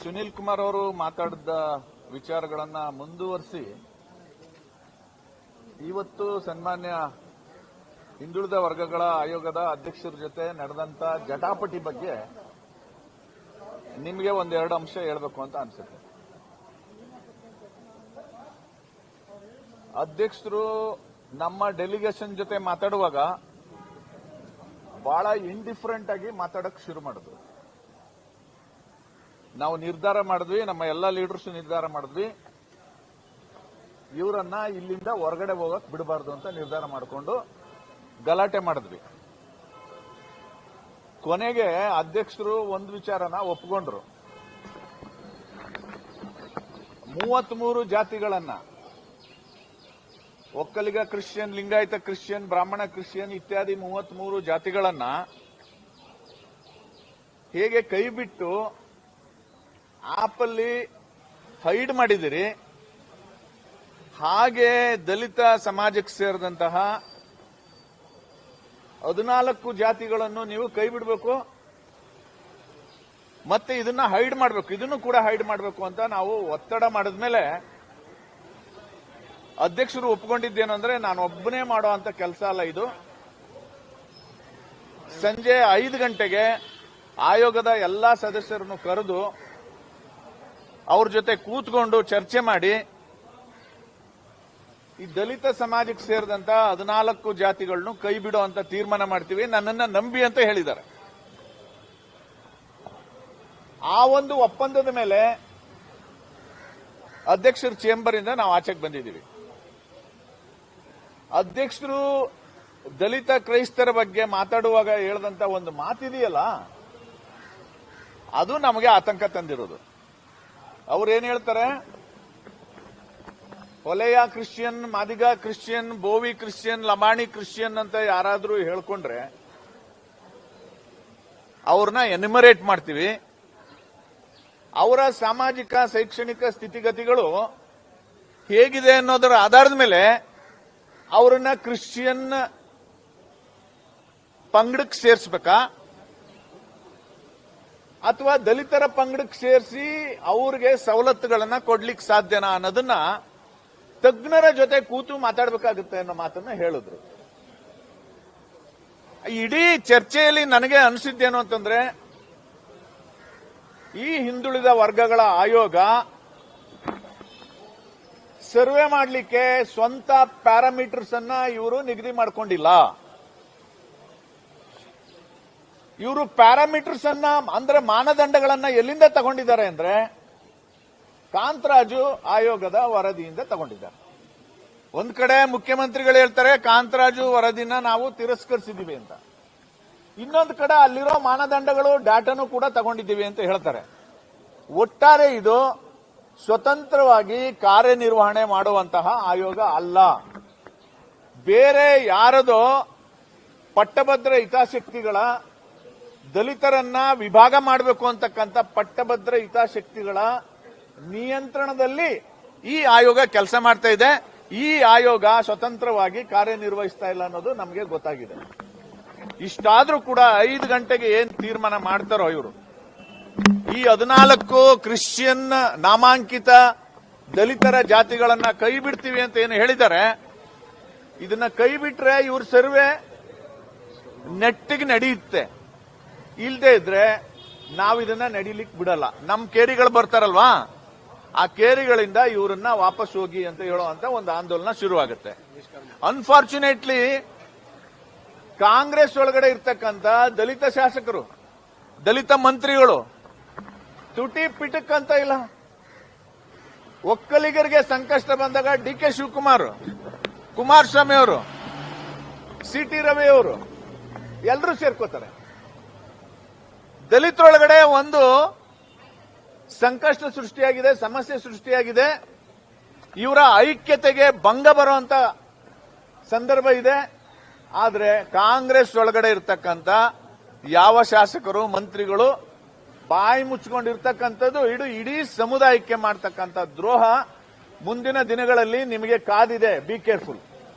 ಸುನಿಲ್ ಕುಮಾರ್ ಅವರು ಮಾತಾಡಿದ ವಿಚಾರಗಳನ್ನ ಮುಂದುವರಿಸಿ, ಇವತ್ತು ಸನ್ಮಾನ್ಯ ಹಿಂದುಳಿದ ವರ್ಗಗಳ ಆಯೋಗದ ಅಧ್ಯಕ್ಷರ ಜೊತೆ ನಡೆದಂತ ಜಟಾಪಟಿ ಬಗ್ಗೆ ನಿಮಗೆ ಒಂದೆರಡು ಅಂಶ ಹೇಳಬೇಕು ಅಂತ ಅನ್ಸುತ್ತೆ. ಅಧ್ಯಕ್ಷರು ನಮ್ಮ ಡೆಲಿಗೇಷನ್ ಜೊತೆ ಮಾತಾಡುವಾಗ ಬಹಳ ಇಂಡಿಫರೆಂಟ್ ಆಗಿ ಮಾತಾಡಕ್ ಶುರು ಮಾಡಿದ್ರು. ನಾವು ನಿರ್ಧಾರ ಮಾಡಿದ್ವಿ, ನಮ್ಮ ಎಲ್ಲ ಲೀಡರ್ಸ್ ನಿರ್ಧಾರ ಮಾಡಿದ್ವಿ. ಇವರನ್ನ ಇಲ್ಲಿಂದ ಹೊರಗಡೆ ಹೋಗಕ್ ಬಿಡಬಾರ್ದು ಅಂತ ನಿರ್ಧಾರ ಮಾಡಿಕೊಂಡು ಗಲಾಟೆ ಮಾಡಿದ್ವಿ. ಕೊನೆಗೆ ಅಧ್ಯಕ್ಷರು ಒಂದು ವಿಚಾರನ ಒಪ್ಕೊಂಡ್ರು. ಮೂವತ್ಮೂರು ಜಾತಿಗಳನ್ನ, Vokkaliga Christian, Lingayat Christian, Brahmana Christian ಇತ್ಯಾದಿ ಮೂವತ್ಮೂರು ಜಾತಿಗಳನ್ನ ಹೇಗೆ ಕೈ ಬಿಟ್ಟು ಆಪಲ್ಲಿ ಹೈಡ್ ಮಾಡಿದಿರಿ ಹಾಗೆ ದಲಿತ ಸಮಾಜಕ್ಕೆ ಸೇರಿದಂತಹ ಹದಿನಾಲ್ಕು ಜಾತಿಗಳನ್ನು ನೀವು ಕೈ ಬಿಡಬೇಕು. ಮತ್ತೆ ಇದನ್ನ ಹೈಡ್ ಮಾಡಬೇಕು. ಇದನ್ನು ಕೂಡ ಹೈಡ್ ಮಾಡಬೇಕು ಅಂತ ನಾವು ಒತ್ತಡ ಮಾಡಿದ ಮೇಲೆ ಅಧ್ಯಕ್ಷರು ಒಪ್ಕೊಂಡಿದ್ದೇನೆಂದ್ರೆ ನಾನು ಒಬ್ಬನೇ ಮಾಡೋ ಅಂತ ಕೆಲಸ ಅಲ್ಲ ಇದು. ಸಂಜೆ ಐದು ಗಂಟೆಗೆ ಆಯೋಗದ ಎಲ್ಲಾ ಸದಸ್ಯರನ್ನು ಕರೆದು ಅವ್ರ ಜೊತೆ ಕೂತ್ಕೊಂಡು ಚರ್ಚೆ ಮಾಡಿ, ಈ ದಲಿತ ಸಮಾಜಕ್ಕೆ ಸೇರಿದಂತ ಹದಿನಾಲ್ಕು ಜಾತಿಗಳನ್ನು ಕೈ ಬಿಡೋ ಅಂತ ತೀರ್ಮಾನ ಮಾಡ್ತೀವಿ, ನನ್ನನ್ನ ನಂಬಿ ಅಂತ ಹೇಳಿದ್ದಾರೆ. ಆ ಒಂದು ಒಪ್ಪಂದದ ಮೇಲೆ ಅಧ್ಯಕ್ಷರ ಚೇಂಬರ್ ಇಂದ ನಾವು ಆಚೆಗೆ ಬಂದಿದ್ದೀವಿ. ಅಧ್ಯಕ್ಷರು ದಲಿತ ಕ್ರೈಸ್ತರ ಬಗ್ಗೆ ಮಾತಾಡುವಾಗ ಹೇಳಿದಂತ ಒಂದು ಮಾತಿದೆಯಲ್ಲ, ಅದು ನಮಗೆ ಆತಂಕ ತಂದಿರೋದು. ಅವ್ರು ಏನ್ ಹೇಳ್ತಾರೆ? Holeya Christian, Madiga Christian, Bovi Christian, Lamani Christian ಅಂತ ಯಾರಾದ್ರೂ ಹೇಳ್ಕೊಂಡ್ರೆ ಅವ್ರನ್ನ ಎನಿಮರೇಟ್ ಮಾಡ್ತೀವಿ. ಅವರ ಸಾಮಾಜಿಕ, ಶೈಕ್ಷಣಿಕ ಸ್ಥಿತಿಗತಿಗಳು ಹೇಗಿದೆ ಅನ್ನೋದರ ಆಧಾರದ ಮೇಲೆ ಅವರನ್ನ ಕ್ರಿಶ್ಚಿಯನ್ ಪಂಗಡಕ್ಕೆ ಸೇರಿಸ್ಬೇಕಾ? ಅಥವಾ ದಲಿತರ ಪಂಗಡಕ್ಕೆ ಸೇರಿಸಿ ಅವ್ರಿಗೆ ಸವಲತ್ತುಗಳನ್ನ ಕೊಡ್ಲಿಕ್ಕೆ ಸಾಧ್ಯನಾ ಅನ್ನೋದನ್ನ ತಜ್ಞರ ಜೊತೆ ಕೂತು ಮಾತಾಡಬೇಕಾಗುತ್ತೆ ಅನ್ನೋ ಮಾತನ್ನ ಹೇಳಿದ್ರು. ಇಡೀ ಚರ್ಚೆಯಲ್ಲಿ ನನಗೆ ಅನಿಸಿದ್ದೇನು ಅಂತಂದ್ರೆ, ಈ ಹಿಂದುಳಿದ ವರ್ಗಗಳ ಆಯೋಗ ಸರ್ವೆ ಮಾಡಲಿಕ್ಕೆ ಸ್ವಂತ ಪ್ಯಾರಾಮೀಟರ್ಸ್ ಅನ್ನ ಇವರು ನಿಗದಿ ಮಾಡಿಕೊಂಡಿಲ್ಲ. ಇವರು ಪ್ಯಾರಾಮೀಟರ್ಸ್ ಅನ್ನ, ಅಂದ್ರೆ ಮಾನದಂಡಗಳನ್ನ ಎಲ್ಲಿಂದ ತಗೊಂಡಿದ್ದಾರೆ ಅಂದ್ರೆ, ಕಾಂತರಾಜು ಆಯೋಗದ ವರದಿಯಿಂದ ತಗೊಂಡಿದ್ದಾರೆ. ಒಂದ್ ಕಡೆ ಮುಖ್ಯಮಂತ್ರಿಗಳು ಹೇಳ್ತಾರೆ, ಕಾಂತರಾಜು ವರದಿನ ನಾವು ತಿರಸ್ಕರಿಸಿದೀವಿ ಅಂತ. ಇನ್ನೊಂದು ಕಡೆ ಅಲ್ಲಿರೋ ಮಾನದಂಡಗಳು, ಡಾಟಾನು ಕೂಡ ತಗೊಂಡಿದ್ದೀವಿ ಅಂತ ಹೇಳ್ತಾರೆ. ಒಟ್ಟಾರೆ ಇದು ಸ್ವತಂತ್ರವಾಗಿ ಕಾರ್ಯನಿರ್ವಹಣೆ ಮಾಡುವಂತಹ ಆಯೋಗ ಅಲ್ಲ. ಬೇರೆ ಯಾರದೋ ಪಟ್ಟಭದ್ರ ಹಿತಾಸಕ್ತಿಗಳ ದಲಿತರನ್ನ ವಿಭಾಗ ಮಾಡಬೇಕು ಅಂತಕ್ಕಂಥ ಪಟ್ಟಭದ್ರ ಹಿತಾಸಕ್ತಿಗಳ ನಿಯಂತ್ರಣದಲ್ಲಿ ಈ ಆಯೋಗ ಕೆಲಸ ಮಾಡ್ತಾ ಇದೆ. ಈ ಆಯೋಗ ಸ್ವತಂತ್ರವಾಗಿ ಕಾರ್ಯನಿರ್ವಹಿಸ್ತಾ ಇಲ್ಲ ಅನ್ನೋದು ನಮಗೆ ಗೊತ್ತಾಗಿದೆ. ಇಷ್ಟಾದ್ರೂ ಕೂಡ ಐದು ಗಂಟೆಗೆ ಏನ್ ತೀರ್ಮಾನ ಮಾಡ್ತಾರೋ ಇವರು? ಈ ಹದಿನಾಲ್ಕು ಕ್ರಿಶ್ಚಿಯನ್ ನಾಮಾಂಕಿತ ದಲಿತರ ಜಾತಿಗಳನ್ನ ಕೈ ಬಿಡ್ತೀವಿ ಅಂತ ಏನು ಹೇಳಿದ್ದಾರೆ. ಇದನ್ನ ಕೈ ಬಿಟ್ರೆ ಇವ್ರ ಸರ್ವೆ ನೆಟ್ಟಿಗೆ ನಡೆಯುತ್ತೆ. ಇಲ್ದೇ ಇದ್ರೆ ನಾವು ಇದನ್ನ ನಡೀಲಿಕ್ಕೆ ಬಿಡಲ್ಲ. ನಮ್ ಕೇರಿಗಳು ಬರ್ತಾರಲ್ವಾ? ಆ ಕೇರಿಗಳಿಂದ ಇವರನ್ನ ವಾಪಸ್ ಹೋಗಿ ಅಂತ ಹೇಳುವಂತ ಒಂದು ಆಂದೋಲನ ಶುರುವಾಗುತ್ತೆ. ಅನ್ಫಾರ್ಚುನೇಟ್ಲಿ ಕಾಂಗ್ರೆಸ್ ಒಳಗಡೆ ಇರ್ತಕ್ಕಂಥ ದಲಿತ ಶಾಸಕರು, ದಲಿತ ಮಂತ್ರಿಗಳು ತುಟಿ ಪಿಟಕ್ಕಂತ ಇಲ್ಲ. ಒಕ್ಕಲಿಗರಿಗೆ ಸಂಕಷ್ಟ ಬಂದಾಗ ಡಿ ಕೆ ಶಿವಕುಮಾರ್, ಕುಮಾರಸ್ವಾಮಿ ಅವರು, ಸಿ ಟಿ ರವಿ ಅವರು ಎಲ್ಲರೂ ಸೇರ್ಕೋತಾರೆ. ದಲಿತರೊಳಗಡೆ ಒಂದು ಸಂಕಷ್ಟ ಸೃಷ್ಟಿಯಾಗಿದೆ, ಸಮಸ್ಯೆ ಸೃಷ್ಟಿಯಾಗಿದೆ. ಇವರ ಐಕ್ಯತೆಗೆ ಭಂಗ ಬರುವಂತ ಸಂದರ್ಭ ಇದೆ. ಆದರೆ ಕಾಂಗ್ರೆಸ್ ಒಳಗಡೆ ಇರ್ತಕ್ಕಂಥ ಯಾವ ಶಾಸಕರು, ಮಂತ್ರಿಗಳು ಬಾಯಿ ಮುಚ್ಕೊಂಡಿರ್ತಕ್ಕಂಥದ್ದು ಇಡೀ ಇಡೀ ಸಮುದಾಯಕ್ಕೆ ಮಾಡ್ತಕ್ಕಂಥ ದ್ರೋಹ. ಮುಂದಿನ ದಿನಗಳಲ್ಲಿ ನಿಮಗೆ ಕಾದಿದೆ. Be careful